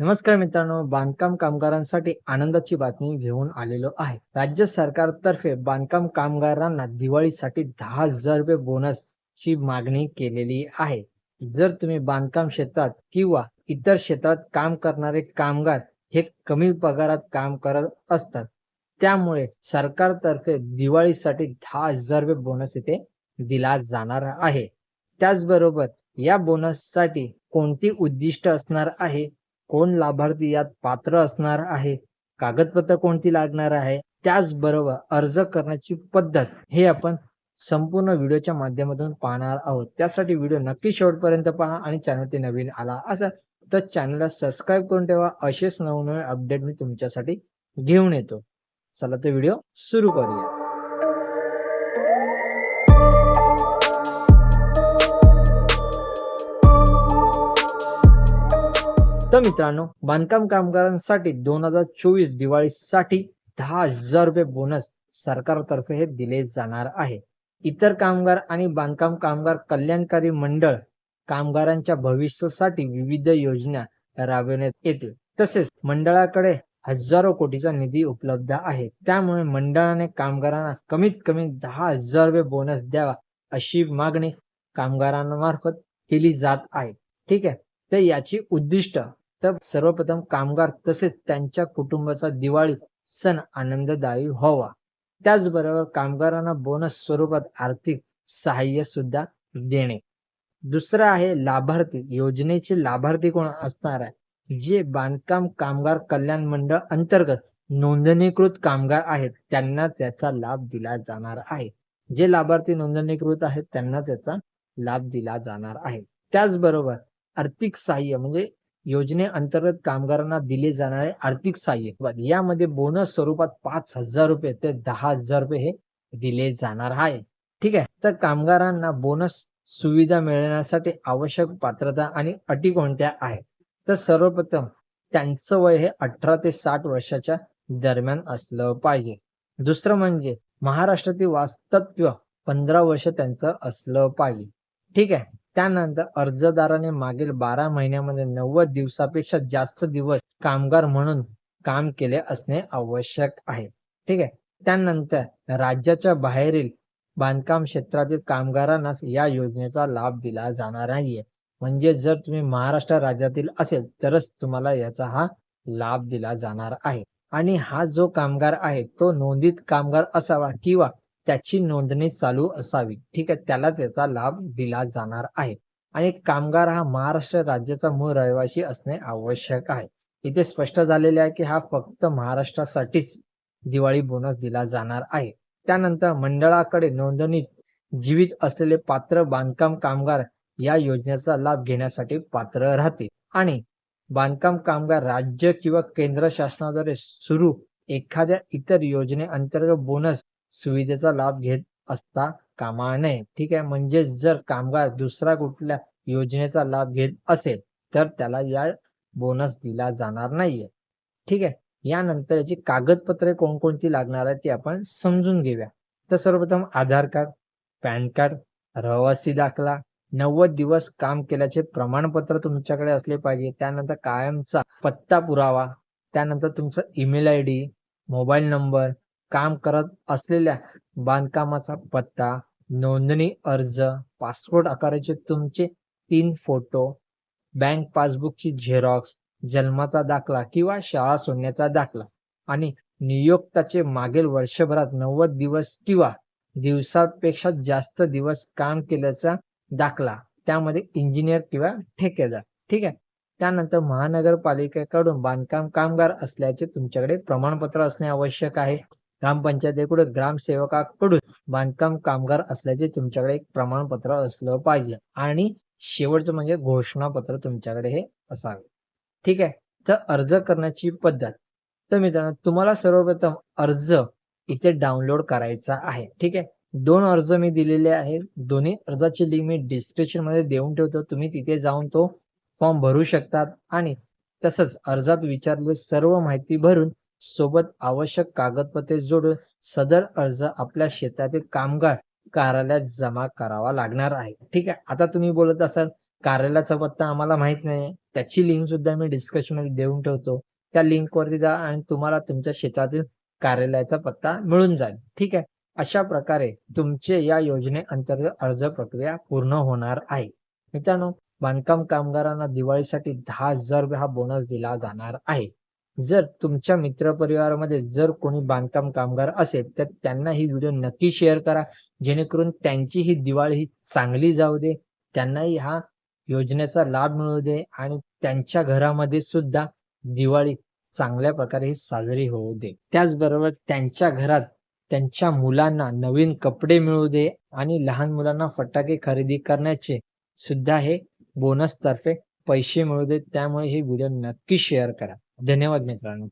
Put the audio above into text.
नमस्कार मित्रांनो बांधकाम कामगारांसाठी आनंदाची बातमी घेऊन आलेलो आहे. राज्य सरकारतर्फे बांधकाम कामगारांना दिवाळीसाठी दहा हजार रुपये बोनस ची मागणी केलेली आहे. जर तुम्ही बांधकाम क्षेत्रात किंवा इतर क्षेत्रात काम करणारे कामगार हे कमी पगारात काम करत असतात त्यामुळे सरकारतर्फे दिवाळीसाठी दहा हजार रुपये बोनस इथे दिला जाणार आहे. त्याचबरोबर या बोनससाठी कोणती उद्दिष्ट असणार आहे? कोण लाभार्थी यात पात्र असणार आहे? कागदपत्र कोणती लागणार आहे? त्याचबरोबर अर्ज करण्याची पद्धत हे आपण संपूर्ण व्हिडिओच्या माध्यमातून पाहणार आहोत. त्यासाठी व्हिडिओ नक्की शेवटपर्यंत पहा आणि चॅनल ते नवीन आला असेल तर चॅनलला सबस्क्राईब करून ठेवा. असेच नवनवीन अपडेट मी तुमच्यासाठी घेऊन येतो. चला तर व्हिडिओ सुरू करूया. तर मित्रांनो बांधकाम कामगारांसाठी दोन हजार चोवीस दिवाळीसाठी दहा हजार रुपये बोनस सरकारतर्फे हे दिले जाणार आहे. इतर कामगार आणि बांधकाम कामगार कल्याणकारी मंडळ कामगारांच्या भविष्यासाठी विविध योजना राबविण्यात येतील. तसेच मंडळाकडे हजारो कोटीचा निधी उपलब्ध आहे. त्यामुळे मंडळाने कामगारांना कमीत कमी दहा हजार रुपये बोनस द्यावा अशी मागणी कामगारांमार्फत केली जात आहे. ठीक आहे? तर याची उद्दिष्ट तर सर्वप्रथम कामगार तसेच त्यांच्या कुटुंबाचा दिवाळी सण आनंददायी व्हावा. त्याचबरोबर कामगारांना बोनस स्वरूपात आर्थिक सहाय्य सुद्धा देणे. दुसरं आहे लाभार्थी. योजनेचे लाभार्थी कोण असणार आहे? जे बांधकाम कामगार कल्याण मंडळ अंतर्गत नोंदणीकृत कामगार आहेत त्यांना त्याचा लाभ दिला जाणार आहे. जे लाभार्थी नोंदणीकृत आहेत त्यांना त्याचा लाभ दिला जाणार आहे. त्याचबरोबर आर्थिक सहाय्य म्हणजे योजनेअंतर्गत कामगारांना दिले जाणारे आर्थिक सहाय्य यामध्ये बोनस स्वरूपात पाच हजार रुपये ते दहा हजार रुपये हे दिले जाणार आहे. ठीक आहे? तर कामगारांना बोनस सुविधा मिळण्यासाठी आवश्यक पात्रता आणि अटी कोणत्या आहेत? तर सर्वप्रथम त्यांचं वय हे अठरा ते साठ वर्षाच्या दरम्यान असलं पाहिजे. दुसरं म्हणजे महाराष्ट्रातील वास्तव्य पंधरा वर्ष त्यांचं असलं पाहिजे. ठीक आहे? त्यानंतर अर्जदाराने मागील बारा महिन्यामध्ये नव्वद दिवसापेक्षा जास्त दिवस कामगार म्हणून काम केले असणे आवश्यक आहे. ठीक आहे? त्यानंतर राज्याच्या बाहेरील बांधकाम क्षेत्रातील कामगारांना या योजनेचा लाभ दिला जाणार नाहीये. म्हणजे जर तुम्ही महाराष्ट्र राज्यातील असेल तरच तुम्हाला याचा हा लाभ दिला जाणार आहे. आणि हा जो कामगार आहे तो नोंदीत कामगार असावा किंवा त्याची नोंदणी चालू असावी. ठीक आहे त्याला त्याचा लाभ दिला जाणार आहे. आणि कामगार हा महाराष्ट्र राज्याचा मूळ रहिवासी असणे आवश्यक आहे. इथे स्पष्ट झालेले आहे की हा फक्त महाराष्ट्रासाठीच दिवाळी बोनस दिला जाणार आहे. त्यानंतर मंडळाकडे नोंदणीत जीवित असलेले पात्र बांधकाम कामगार या योजनेचा लाभ घेण्यासाठी पात्र राहतील. आणि बांधकाम कामगार राज्य किंवा केंद्र शासनाद्वारे सुरू एखाद्या इतर योजनेअंतर्गत बोनस सुविधेचा लाभ घेत असता कामा नये. ठीक आहे? म्हणजे जर कामगार दुसरा कुठल्या योजनेचा लाभ घेत असेल तर त्याला या बोनस दिला जाणार नाहीये. ठीक आहे? यानंतर याची कागदपत्रे कोणकोणती लागणार आहेत ती आपण समजून घेऊया. तर सर्वप्रथम आधार कार्ड पॅन कार्ड रहिवासी दाखला नव्वद दिवस काम केल्याचे प्रमाणपत्र तुमच्याकडे असले पाहिजे. त्यानंतर कायमचा पत्ता पुरावा त्यानंतर तुमचा email I D mobile number काम करत असलेल्या बांधकामाचा पत्ता नोंदणी अर्ज पासपोर्ट आकाराचे तुमचे तीन फोटो बँक पासबुकची झेरॉक्स जन्माचा दाखला किंवा शाळा सोडण्याचा दाखला आणि नियोक्ताचे मागील वर्षभरात नव्वद दिवस किंवा दिवसापेक्षा जास्त दिवस काम केल्याचा दाखला. त्यामध्ये इंजिनियर किंवा ठेकेदार. ठीक आहे? त्यानंतर महानगरपालिकेकडून बांधकाम कामगार असल्याचे तुमच्याकडे प्रमाणपत्र असणे आवश्यक आहे. ग्रामपंचायतीकडे ग्रामसेवकाकडून बांधकाम कामगार असल्याचे तुमच्याकडे एक प्रमाणपत्र असलं पाहिजे. आणि शेवटचं म्हणजे घोषणापत्र तुमच्याकडे हे असावे. ठीक आहे? तर अर्ज करण्याची पद्धत. तर मित्रांनो तुम्हाला सर्वप्रथम अर्ज इथे डाउनलोड करायचा आहे. ठीक आहे? दोन अर्ज मी दिलेले आहेत. दोन्ही अर्जाची लिंक मी डिस्क्रिप्शनमध्ये देऊन ठेवतो. तुम्ही तिथे जाऊन तो फॉर्म भरू शकतात. आणि तसंच अर्जात विचारलेली सर्व माहिती भरून सोबत आवश्यक कागदपत्रे जोडून सदर अर्ज आपल्या शेतातील कामगार कार्यालयात जमा करावा लागणार आहे. ठीक आहे? आता तुम्ही बोलत असाल कार्यालयाचा पत्ता आम्हाला माहीत नाही त्याची लिंक सुद्धा मी डिस्क्रिप्शनमध्ये देऊन ठेवतो. त्या लिंक वरती जा आणि तुम्हाला तुमच्या शेतातील कार्यालयाचा पत्ता मिळून जाईल. ठीक आहे? अशा प्रकारे तुमचे या योजनेअंतर्गत अर्ज प्रक्रिया पूर्ण होणार आहे. मित्रांनो बांधकाम कामगारांना दिवाळीसाठी दहा हजार रुपये हा बोनस दिला जाणार आहे. जर तुमच्या मित्रपरिवारामध्ये जर कोणी बांधकाम कामगार असेल तर त्यांना ही व्हिडिओ नक्की शेअर करा. जेणेकरून त्यांची ही दिवाळी ही चांगली जाऊ दे त्यांनाही हा योजनेचा लाभ मिळू दे आणि त्यांच्या घरामध्ये सुद्धा दिवाळी चांगल्या प्रकारे ही साजरी होऊ दे. त्याचबरोबर त्यांच्या घरात त्यांच्या मुलांना नवीन कपडे मिळू दे आणि लहान मुलांना फटाके खरेदी करण्याचे सुद्धा हे बोनस तर्फे पैसे मिळू दे. त्यामुळे ही व्हिडिओ नक्की शेअर करा. धन्यवाद मित्रांनो